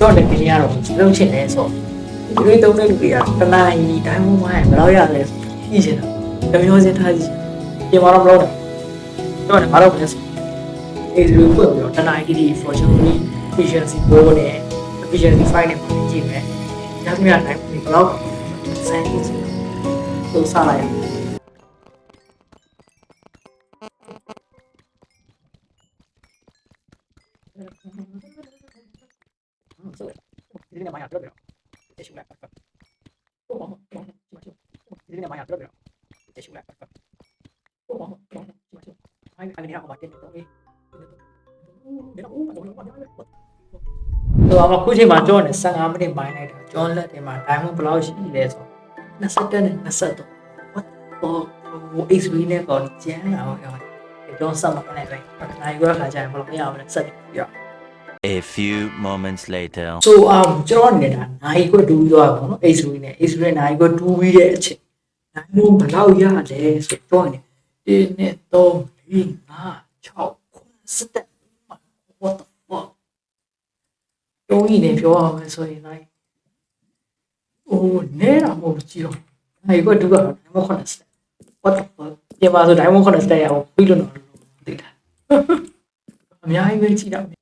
တော့လည်းပြင်းရတော့လုံးချင်တယ်ဆိုဒီလိုတုံးတဲ့လူတွေကတနာရီတိုင်းမှမရဘယ်တော့ရလဲကြည့်ချင်တာကြမျောစင်းထားကြည့်ပြင်မတော့မလို့တော့တော့မတော့ဘူးဆိုအဲ့ဒီလိုပို့ပြီးတော့တနာရီဒီ fortunately efficiency 4နဲ့ efficiency 5နဲ့ပုံကြည့်မယ်ညမြတိုင်းဘယ်တော့စမ်းကြည့်ဆိုစားလိုက် ဒီနေ့မှရတော့တယ်။တက်ရှူလိုက်ပါ။ဟုတ်ပါဘူး။ဒီနေ့မှရတော့တယ်။တက်ရှူလိုက်ပါ။ဟုတ်ပါဘူး။အိုင်အိုင်နေအောင်မတက်တော့ဘူး။ဒီတော့ဦးကတော့ဘာလဲ။တော့အခုချိန်မှာကြောနေ15မိနစ်ပိုင်းလိုက်တာကြောလက်ထဲမှာ diamond ဘယ်လောက်ရှိလဲဆို27နဲ့23 what the x3 နဲ့ကောကျန်းလာတော့ကြောကြောဆက်မှာနဲ့ပဲ။နိုင်ရခါကျရင်ဘယ်လိုရအောင်လဲဆက်ပြီးရ A few moments later. so um ကျွန်တော်အနေနဲ့ဒါနိုင်ကိုတူပြီးသွားပါတော့ H3 နဲ့ H3 နဲ့နိုင်ကိုတူပြီးတဲ့အချိန်နိုင်မို့ဘယ်လောက်ရလဲဆိုတော့နေ1နဲ့3 4 5 6 7 what the fuck တုံးကြီးနေပြောအောင်မယ်ဆိုရင်နိုင်အိုးနဲတာမဟုတ်ကြည့်တော့နိုင်ကိုတူကတော့နိုင်မို့9 what the fuck ပြန်ပါဆိုနိုင်မို့9တက်ရအောင်ပြီးလို့တော့သိတာအများကြီးပဲကြည့်တော့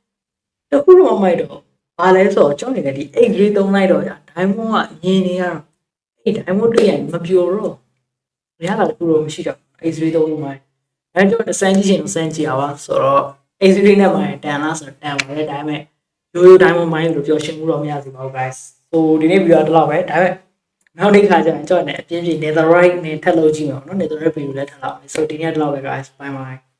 101 102 103 104 105 106 107 108 109 110 111 112 113 114 115 116 117 118 119 120 121 122 123 124 125 126 127 128 129 130 131 132 133 134 135 136 137 138 139 140 141 142 143 144 145 146 147 148 149 150 151 152 153 154 155 156 157 158 159 160 161 162 163 164 165 166 167 တခုတော့မိုက်တော့ဘာလဲဆိုတော့ကျွန်တော်နေကဒီ8 grade သုံးလိုက်တော့ကြာ diamond ကညင်နေရတော့အဲ့ diamond တွေ့ရင်မပြိုတော့ရတာတခုတော့မရှိတော့8 grade သုံးလို့မိုင်းအဲကျွန်တော်စမ်းကြည့်ချင်စမ်းကြည့်အောင်ပါဆိုတော့8 grade နဲ့မိုင်းတန်လားဆိုတော့တန်ပါတယ်ဒါပေမဲ့ရိုးရိုး diamond မိုင်းလို့ပြောရှင်းမှုတော့မရစီပါဘူး guys ဟိုဒီနေ့ video တော့လောက်ပဲဒါပေမဲ့နောက်တစ်ခါကျရင်ကျွန်တော်ねအပြင်းပြ netherite နဲ့ထပ်လုပ်ကြည့်မယ်နော် netherite video လည်းထပ်လောက်မယ်ဆိုတော့ဒီနေ့တော့လောက်ပဲ guys bye bye